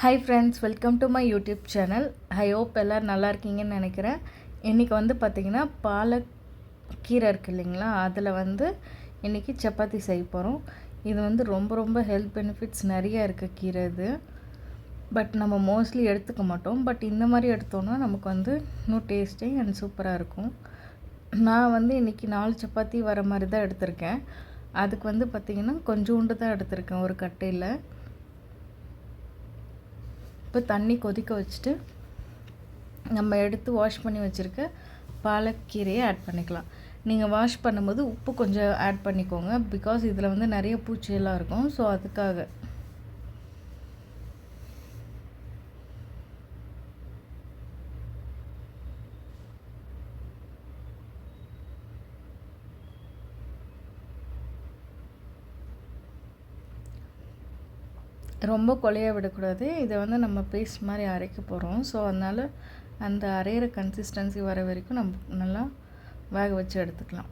Hi friends welcome to my YouTube channel I hope எல்லோரும் நல்லா இருக்கீங்கன்னு நினைக்கிறேன். இன்றைக்கி வந்து பார்த்திங்கன்னா பாலக் கீரை இருக்குது இல்லைங்களா? அதில் வந்து இன்றைக்கி சப்பாத்தி செய்ய போகிறோம் இது வந்து ரொம்ப ரொம்ப ஹெல்த் பெனிஃபிட்ஸ் நிறைய இருக்குது கீரை இது. பட் நம்ம மோஸ்ட்லி எடுத்துக்க மாட்டோம். பட் இந்த மாதிரி எடுத்தோன்னா நமக்கு வந்து இன்னும் டேஸ்டி அண்ட் சூப்பராக இருக்கும். நான் வந்து இன்றைக்கி நாலு சப்பாத்தி வர மாதிரி தான் எடுத்திருக்கேன். அதுக்கு வந்து பார்த்திங்கன்னா கொஞ்சோண்டு தான் எடுத்திருக்கேன் ஒரு கட்டையில். இப்போ தண்ணி கொதிக்க வச்சுட்டு நம்ம எடுத்து வாஷ் பண்ணி வச்சுருக்க பாலக்கீரையை ஆட் பண்ணிக்கலாம். நீங்கள் வாஷ் பண்ணும்போது உப்பு கொஞ்சம் ஆட் பண்ணிக்கோங்க. பிகாஸ் இதில் வந்து நிறைய பூச்சியெல்லாம் இருக்கும். ஸோ அதுக்காக ரொம்ப கொலையாக விடக்கூடாது. இதை வந்து நம்ம பேஸ்ட் மாதிரி அரைக்க போகிறோம் ஸோ அதனால் அந்த அரைகிற கன்சிஸ்டன்சி வர வரைக்கும் நம்ம நல்லா வேக வச்சு எடுத்துக்கலாம்.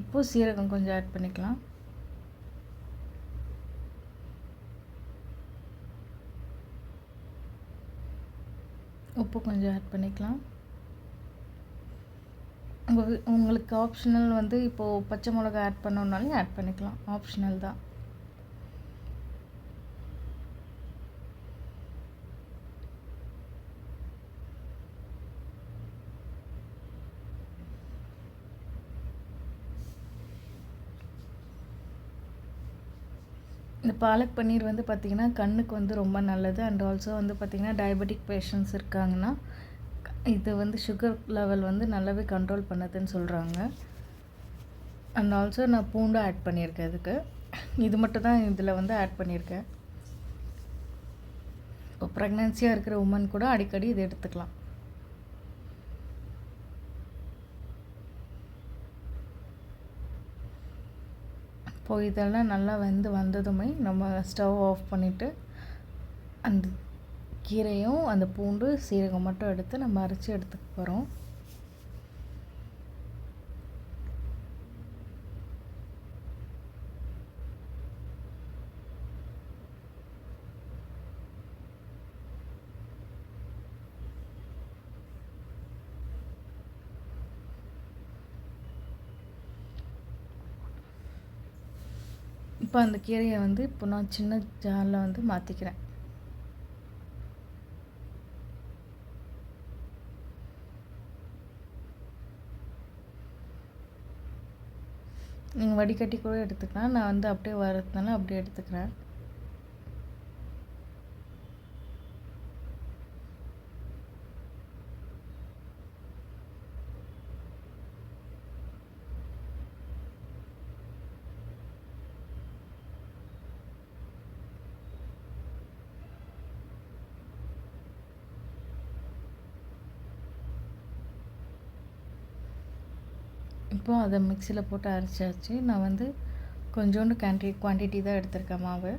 இப்போது சீரகம் கொஞ்சம் ஆட் பண்ணிக்கலாம். உப்பு கொஞ்சம் ஆட் பண்ணிக்கலாம். உங்கள் உங்களுக்கு ஆப்ஷனல் வந்து இப்போது பச்சை மிளகா ஆட் பண்ணோன்னாலையும் ஆட் பண்ணிக்கலாம். ஆப்ஷனல் தான். இந்த பாலக் பன்னீர் வந்து பார்த்திங்கன்னா கண்ணுக்கு வந்து ரொம்ப நல்லது. அண்ட் ஆல்சோ வந்து பார்த்திங்கன்னா டயபெட்டிக் பேஷண்ட்ஸ் இருக்காங்கன்னா இது வந்து சுகர் லெவல் வந்து நல்லாவே கண்ட்ரோல் பண்ணுதுன்னு சொல்கிறாங்க அண்ட் ஆல்சோ நான் பூண்டு ஆட் பண்ணியிருக்கேன் இதுக்கு. இது மட்டும் தான் இதில் வந்து ஆட் பண்ணியிருக்கேன். இப்போ ப்ரெக்னென்சியாக இருக்கிற உமன் கூட அடிக்கடி இதை எடுத்துக்கலாம். இப்போ இதெல்லாம் நல்லா வெந்து வந்ததுமே நம்ம ஸ்டவ் ஆஃப் பண்ணிவிட்டு அந்த கீரையும் அந்த பூண்டு சீரகம் மட்டும் எடுத்து நம்ம அரைச்சி எடுத்துக்க போகிறோம் இப்போ அந்த கீரையை வந்து இப்போ நான் சின்ன ஜாரில் வந்து மாற்றிக்கிறேன் நீங்கள் வடிகட்டி கூட எடுத்துக்கலாம். நான் வந்து அப்படியே வரதுனால அப்படியே எடுத்துக்கிறேன். இப்போ அதை மிக்சியில் போட்டு அரைச்சாச்சு. நான் வந்து கொஞ்சோண்டு குவான்டி குவான்டிட்டி தான் எடுத்திருக்கேன் மாவு.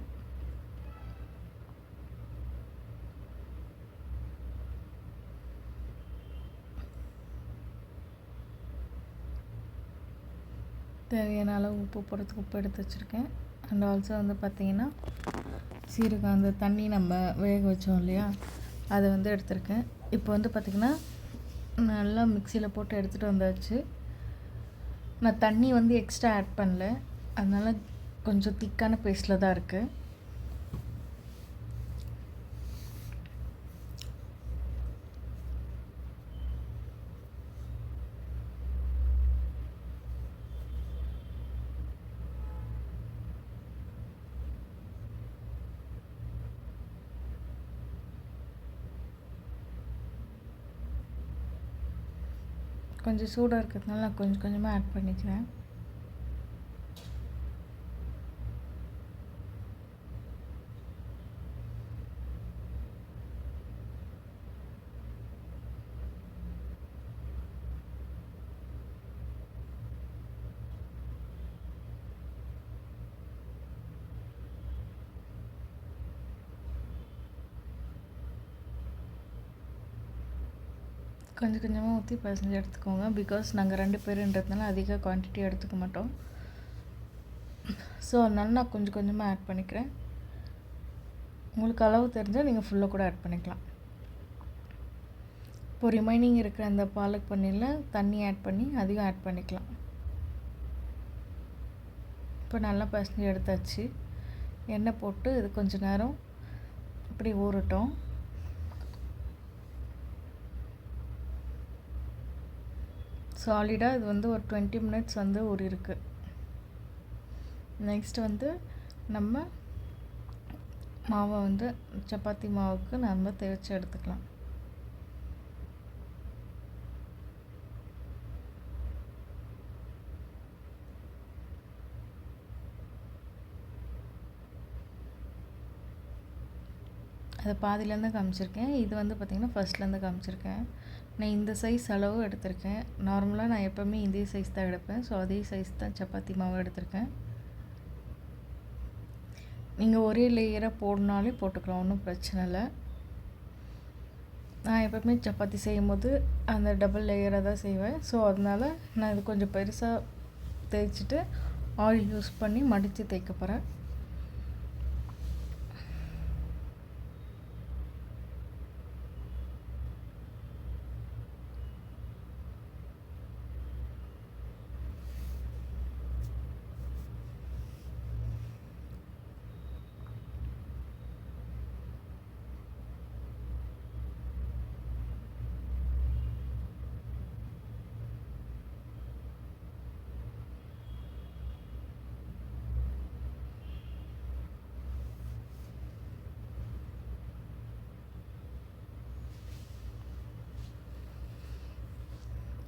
தேவையான அளவு உப்பு போடுறதுக்கு உப்பு எடுத்து வச்சுருக்கேன். அண்ட் ஆல்சோ வந்து பார்த்திங்கன்னா சீரகம் அந்த தண்ணி நம்ம வேக வச்சோம் இல்லையா? அதை வந்து எடுத்திருக்கேன். இப்போ வந்து பார்த்திங்கன்னா நல்லா மிக்சியில் போட்டு எடுத்துகிட்டு வந்தாச்சு. நான் தண்ணி வந்து எக்ஸ்ட்ரா ஆட் பண்ணல. அதனால் கொஞ்சம் திக்கான பேஸ்ட்டில் தான் இருக்குது கொஞ்சம் சூடாக இருக்கிறதுனால நான் கொஞ்சம் கொஞ்சமாக ஆட் பண்ணிக்கிறேன் கொஞ்சம் கொஞ்சமாக ஊற்றி பிசைஞ்சு எடுத்துக்கோங்க. பிகாஸ் நாங்கள் ரெண்டு பேருன்றதுனால அதிக குவான்டிட்டி எடுத்துக்க மாட்டோம். ஸோ அதனால நான் கொஞ்சம் கொஞ்சமாக ஆட் பண்ணிக்கிறேன். உங்களுக்கு அளவு தெரிஞ்சால் நீங்கள் ஃபுல்லாக கூட ஆட் பண்ணிக்கலாம். இப்போ ரிமைனிங் இருக்கிற அந்த பாலக் பன்னீரில் தண்ணி ஆட் பண்ணி அதையும் ஆட் பண்ணிக்கலாம். இப்போ நல்லா பசஞ்சு எடுத்தாச்சு. எண்ணெய் போட்டு இது கொஞ்சம் நேரம் இப்படி ஊறட்டும். சாலிடாக இது வந்து ஒரு டுவெண்ட்டி மினிட்ஸ் வந்து ஊறிருக்கு நெக்ஸ்ட் வந்து நம்ம மாவை வந்து சப்பாத்தி மாவுக்கு நம்ம தேய்ச்சி எடுத்துக்கலாம். அதை பாதியிலேருந்து காமிச்சிருக்கேன். இது வந்து பார்த்திங்கன்னா ஃபஸ்ட்லேருந்து காமிச்சிருக்கேன். நான் இந்த சைஸ் அளவு எடுத்திருக்கேன். நார்மலாக நான் எப்போவுமே இதே சைஸ் தான் எடுப்பேன். ஸோ அதே சைஸ் தான் சப்பாத்தி மாவு எடுத்திருக்கேன். நீங்கள் ஒரே லேயராக போடனாலே போட்டுக்கலாம். ஒன்றும் பிரச்சனை இல்லை. நான் எப்போவுமே சப்பாத்தி செய்யும் போது அந்த டபுள் லேயராக தான் செய்வேன். ஸோ அதனால் நான் இது கொஞ்சம் பெருசாக தேய்ச்சிட்டு ஆயில் யூஸ் பண்ணி மடித்து தேய்க்க போகிறேன்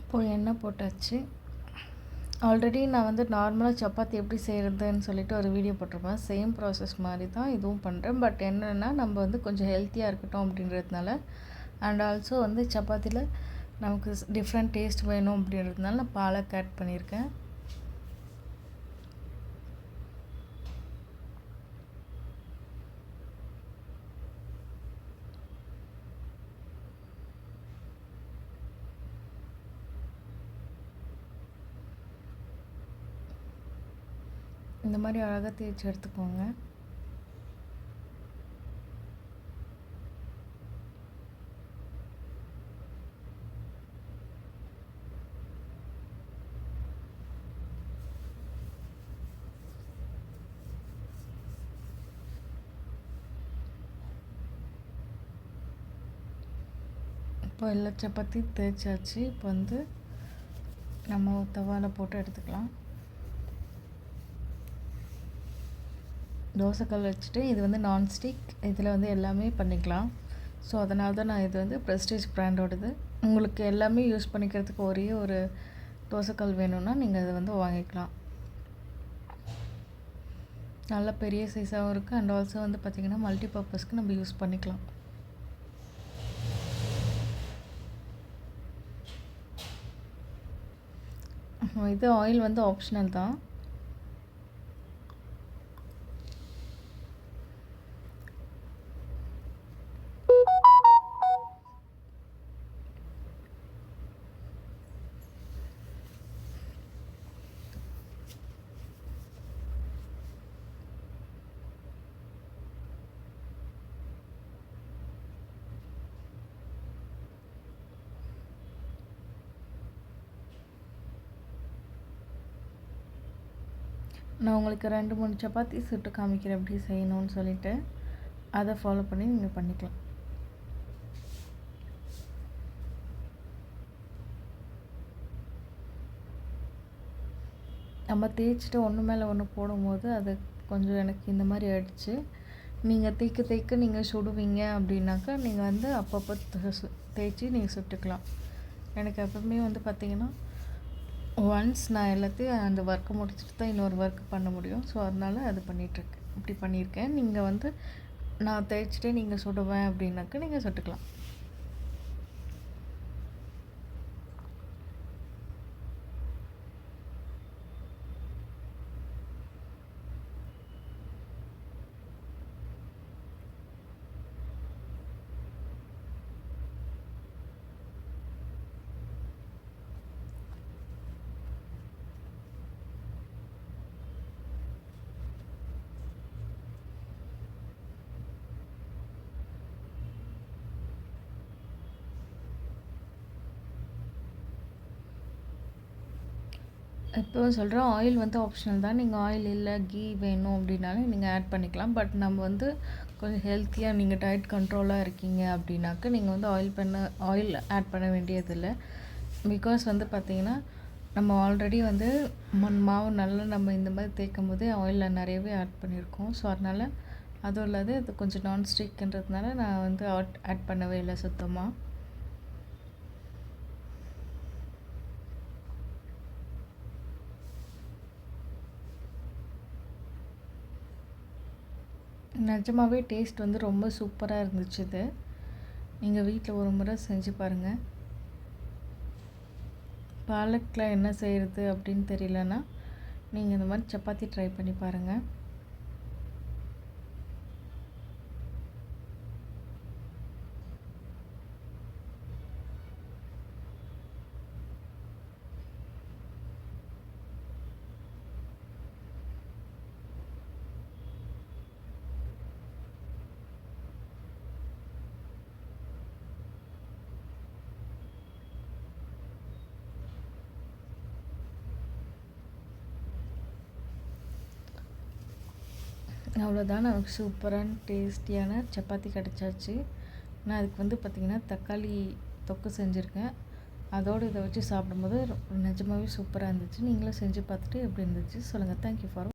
இப்போ எண்ணெய் போட்டாச்சு. ஆல்ரெடி நான் வந்து நார்மலாக சப்பாத்தி எப்படி செய்கிறதுன்னு சொல்லிட்டு ஒரு வீடியோ போட்டிருப்பேன். சேம் ப்ராசஸ் மாதிரி தான் இதுவும் பண்ணுறேன் பட் என்னென்னா நம்ம வந்து கொஞ்சம் ஹெல்த்தியாக இருக்கட்டும் அப்படின்றதுனால. அண்ட் ஆல்சோ வந்து சப்பாத்தியில் நமக்கு டிஃப்ரெண்ட் டேஸ்ட் வேணும் அப்படின்றதுனால நான் பாலக் ஆட் பண்ணியிருக்கேன். இந்த மாதிரி அழகாக தேய்ச்சி எடுத்துக்கோங்க. இப்போ எல்லா சப்பாத்தி தேய்ச்சாச்சு. இப்போ வந்து நம்ம தவாவில் போட்டு எடுத்துக்கலாம். தோசைக்கல் வச்சுட்டு இது வந்து நான்ஸ்டிக் இதில் வந்து எல்லாமே பண்ணிக்கலாம். ஸோ அதனால தான் நான் இது வந்து ப்ரெஸ்டீஜ் ப்ராண்டோடது உங்களுக்கு எல்லாமே யூஸ் பண்ணிக்கிறதுக்கு ஒரே ஒரு தோசைக்கல் வேணும்னா நீங்கள் அதை வந்து வாங்கிக்கலாம். நல்ல பெரிய சைஸாகவும் இருக்குது அண்ட் ஆல்சோ வந்து பார்த்திங்கன்னா மல்டி பர்பஸ்க்கு நம்ம யூஸ் பண்ணிக்கலாம். இது ஆயில் வந்து ஆப்ஷனல் தான். நான் உங்களுக்கு ரெண்டு மூணு சப்பாத்தி சுட்டு காமிக்கிறேன் எப்படி செய்யணும்னு சொல்லிட்டு அதை ஃபாலோ பண்ணி நீங்கள் பண்ணிக்கலாம். நம்ம தேய்ச்சிட்டு ஒன்று மேலே ஒன்று போடும்போது அது கொஞ்சம் எனக்கு இந்த மாதிரி ஆயிடுச்சு. நீங்கள் தேய்க்க தேய்க்க நீங்கள் சுடுவீங்க அப்படின்னாக்கா நீங்கள் வந்து அப்பப்போ தேய்ச்சி நீங்கள் சுட்டுக்கலாம். எனக்கு எப்பவுமே வந்து பார்த்திங்கன்னா ஒன்ஸ் நான் எல்லாத்தையும் அந்த ஒர்க்கை முடிச்சுட்டு தான் இன்னொரு ஒர்க் பண்ண முடியும். ஸோ அதனால் அது பண்ணிகிட்ருக்கேன் இப்படி பண்ணியிருக்கேன். நீங்கள் வந்து நான் தேய்ச்சிட்டே நீங்கள் சுடுவேன் அப்படின்னாக்கா நீங்கள் சுட்டுக்கலாம் இப்போ சொல்கிறேன் ஆயில் வந்து ஆப்ஷனல் தான். நீங்கள் ஆயில் இல்லை கீ வேணும் அப்படின்னாலும் நீங்கள் ஆட் பண்ணிக்கலாம். பட் நம்ம வந்து கொஞ்சம் ஹெல்த்தியாக நீங்கள் டயட் கண்ட்ரோலாக இருக்கீங்க அப்படின்னாக்க நீங்கள் வந்து ஆயில் பண்ண ஆயில் ஆட் பண்ண வேண்டியதில்லை. பிகாஸ் வந்து பார்த்திங்கன்னா நம்ம ஆல்ரெடி வந்து மண் மாவு நல்லா நம்ம இந்த மாதிரி தேய்க்கும் போதே ஆயிலில் நிறையவே ஆட் பண்ணியிருக்கோம். ஸோ அதனால் அதுவும் இல்லாத அது கொஞ்சம் நான்ஸ்டிக்ன்றதுனால நான் வந்து ஆட் ஆட் பண்ணவே இல்லை சுத்தமாக நிஜமாகவே டேஸ்ட் வந்து ரொம்ப சூப்பராக இருந்துச்சு இது. நீங்கள் வீட்டில் ஒரு முறை செஞ்சு பாருங்கள் பாலக்கில் என்ன செய்கிறது அப்படின்னு தெரியலன்னா நீங்கள் இந்த மாதிரி சப்பாத்தி ட்ரை பண்ணி பாருங்கள் அவ்வளோதான் நமக்கு சூப்பரான டேஸ்டியான சப்பாத்தி கிடச்சாச்சு. நான் அதுக்கு வந்து பார்த்திங்கன்னா தக்காளி தொக்கு செஞ்சுருக்கேன். அதோடு இதை வச்சு சாப்பிடும்போது நிஜமாகவே சூப்பராக இருந்துச்சு. நீங்களும் செஞ்சு பார்த்துட்டு எப்படி இருந்துச்சு? சொல்லுங்கள் தேங்க்யூ ஃபார்